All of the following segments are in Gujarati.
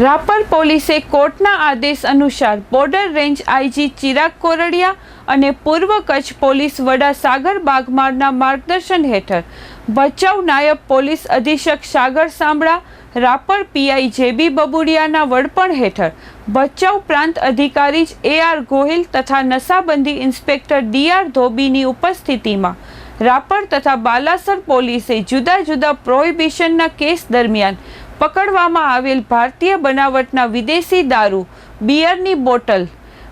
રાપર પોલીસે કોર્ટના આદેશ અનુસાર border range IG Chirag Koradia અને પૂર્વ કચ્છ પોલીસ વડા સાગર બાગમારના માર્ગદર્શન હેઠળ ભચાઉ નાયબ પોલીસ અધિક્ષક સાગર સાંભળા રાપર પીઆઈ જેબી બબુડિયાના વડપણ હેઠળ ભચાઉ પ્રાંત અધિકારી એ આર ગોહિલ તથા નશાબંધી ઇન્સ્પેક્ટર ડી આર ધોબીની ઉપસ્થિતિમાં રાપર તથા બાલાસર પોલીસે જુદા જુદા પ્રોહિબિશનના કેસ દરમિયાન પકડવામાં આવેલ ભારતીય બનાવટના વિદેશી દારૂ, બિયરની બોટલ,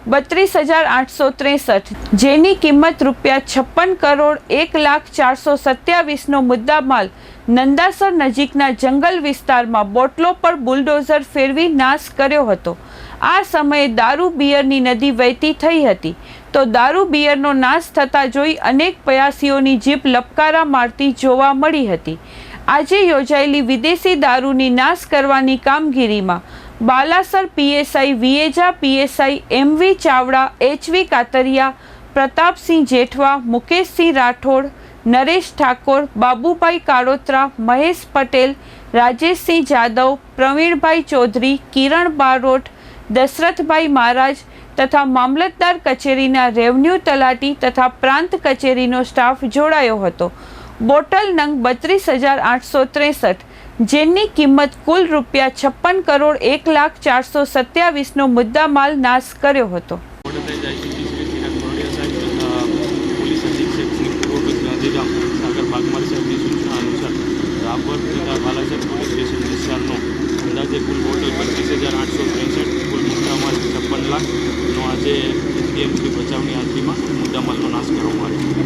બત્રીસ હજાર આઠસો ત્રેસઠ, જેની કિંમત રૂપિયા છપ્પન કરોડ એક લાખ ચારસો સત્યાવીસનો મુદ્દામાલ નંદાસર નજીકના જંગલ વિસ્તારમાં બોટલો પર બુલડોઝર ફેરવી નાશ કર્યો હતો. આ સમયે દારૂ બિયરની નદી વહેતી થઈ હતી. તો દારૂ બિયરનો નાશ થતાં જોઈ અનેક પ્રયાસીઓની જીભ લપકારા મારતી જોવા મળી હતી. આજે યોજાયેલી વિદેશી દારૂની નાશ કરવાની કામગીરીમાં Balasar PSI વિએજા, PSI MV Chavda, HV Katariya, Pratapsinh Jethwa, Mukeshsinh Rathod, Naresh Thakor, Babubhai Kalotra Mahesh Patel, Rajeshsinh Jadav, Pravinbhai Chaudhari, Kiran Barot, Dashrathbhai Maharaj તથા મામલતદાર કચેરીના રેવન્યુ તલાટી તથા પ્રાંત કચેરીનો સ્ટાફ જોડાયો હતો. બોટલ નંગ બત્રીસ હજાર આઠસો ત્રેસઠ, જેની કિંમત કુલ રૂપિયા છપ્પન કરોડ એક લાખ ચારસો સત્યાવીસનો મુદ્દામાલ નાશ કર્યો હતો.